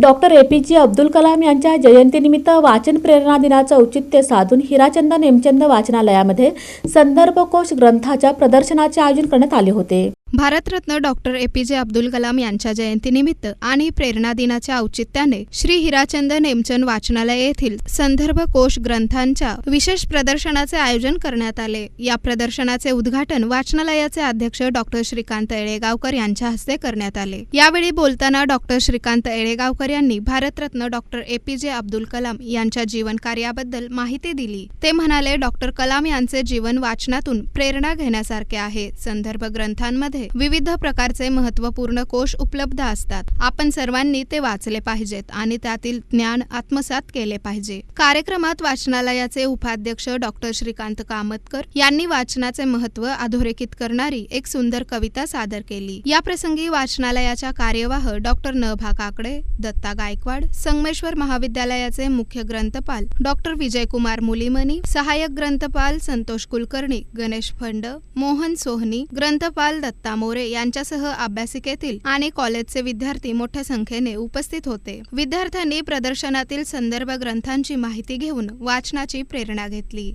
Doctor A P जे अब्दुल कलाम यांच्या जयंतीनिमित्त वाचन प्रेरणा दिनाचं औचित्य साधून हिराचंद नेमचंद वाचनालयामध्ये संदर्भकोश ग्रंथाच्या प्रदर्शनाचे आयोजन करण्यात आले होते. भारतरत्न डॉक्टर ए पी जे अब्दुल कलाम यांच्या जयंतीनिमित्त आणि प्रेरणा दिनाच्या औचित्याने श्री हिराचंद नेमचंद वाचनालय येथील संदर्भ कोश ग्रंथांच्या विशेष प्रदर्शनाचे आयोजन करण्यात आले. या प्रदर्शनाचे उद्घाटन वाचनालयाचे अध्यक्ष डॉक्टर श्रीकांत येळेगावकर यांच्या हस्ते करण्यात आले. यावेळी बोलताना डॉक्टर श्रीकांत येळेगावकर यांनी भारतरत्न डॉक्टर ए पी जे अब्दुल कलाम यांच्या जीवन कार्याबद्दल माहिती दिली. ते म्हणाले डॉक्टर कलाम यांचे जीवन वाचनातून प्रेरणा घेण्यासारखे आहे. संदर्भ ग्रंथांमध्ये विविध प्रकारचे महत्त्वपूर्ण कोश उपलब्ध असतात. आपण सर्वांनी ते वाचले पाहिजेत आणि त्यातील ज्ञान आत्मसात केले पाहिजे. कार्यक्रमात वाचनालयाचे उपाध्यक्ष डॉक्टर श्रीकांत कामतकर यांनी वाचनाचे महत्त्व अधोरेखित करणारी एक सुंदर कविता सादर केली. या प्रसंगी वाचनालयाच्या कार्यवाह डॉक्टर नभा काकडे दत्ता गायकवाड संगमेश्वर महाविद्यालयाचे मुख्य ग्रंथपाल डॉक्टर विजयकुमार मुलिमनी सहाय्यक ग्रंथपाल संतोष कुलकर्णी गणेश फंड मोहन सोहनी ग्रंथपाल दत्ता मोरे यांच्यासह अभ्यासिकेतील आणि कॉलेजचे विद्यार्थी मोठ्या संख्येने उपस्थित होते. विद्यार्थ्यांनी प्रदर्शनातील संदर्भ ग्रंथांची माहिती घेऊन वाचनाची प्रेरणा घेतली.